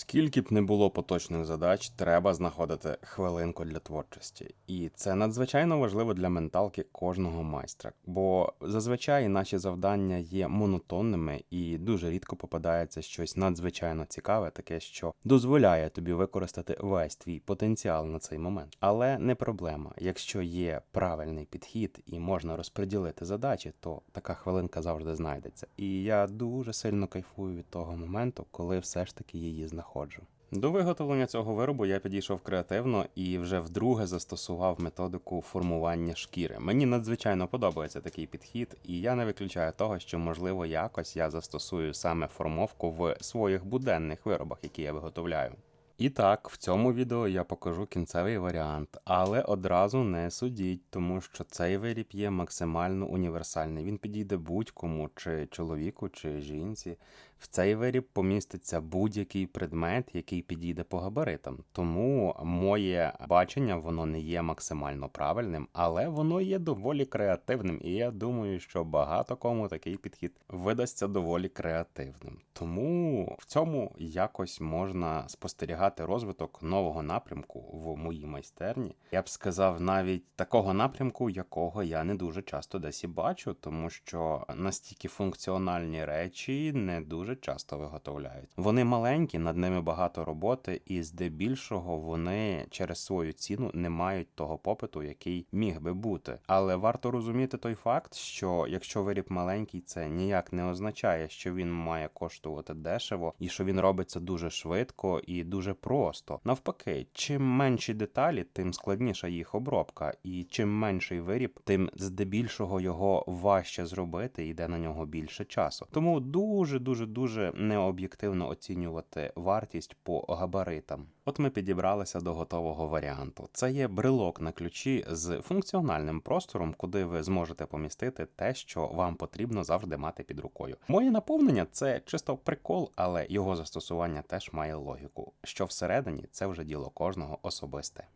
Скільки б не було поточних задач, треба знаходити хвилинку для творчості. І це надзвичайно важливо для менталки кожного майстра, бо зазвичай наші завдання є монотонними і дуже рідко попадається щось надзвичайно цікаве, таке, що дозволяє тобі використати весь твій потенціал на цей момент. Але не проблема. Якщо є правильний підхід і можна розподілити задачі, то така хвилинка завжди знайдеться. І я дуже сильно кайфую від того моменту, коли все ж таки її знаходжу. До виготовлення цього виробу я підійшов креативно і вже вдруге застосував методику формування шкіри. Мені надзвичайно подобається такий підхід, і я не виключаю того, що можливо якось я застосую саме формовку в своїх буденних виробах, які я виготовляю. І так, в цьому відео я покажу кінцевий варіант, але одразу не судіть, тому що цей виріб є максимально універсальний. Він підійде будь-кому, чи чоловіку, чи жінці. В цей виріб поміститься будь-який предмет, який підійде по габаритам. Тому моє бачення воно не є максимально правильним, але воно є доволі креативним. І я думаю, що багато кому такий підхід видасться доволі креативним. Тому в цьому якось можна спостерігати розвиток нового напрямку в моїй майстерні. Я б сказав, навіть такого напрямку, якого я не дуже часто десь і бачу, тому що настільки функціональні речі не дуже часто виготовляють. Вони маленькі, над ними багато роботи, і здебільшого вони через свою ціну не мають того попиту, який міг би бути. Але варто розуміти той факт, що якщо виріб маленький, це ніяк не означає, що він має коштувати дешево і що він робиться дуже швидко і дуже просто. Навпаки, чим менші деталі, тим складніша їх обробка, і чим менший виріб, тим здебільшого його важче зробити, йде на нього більше часу. Тому дуже дуже дуже необ'єктивно оцінювати вартість по габаритам. От ми підібралися до готового варіанту. Це є брелок на ключі з функціональним простором, куди ви зможете помістити те, що вам потрібно завжди мати під рукою. Моє наповнення це чисто прикол, але його застосування теж має логіку. Що всередині це вже діло кожного особисте.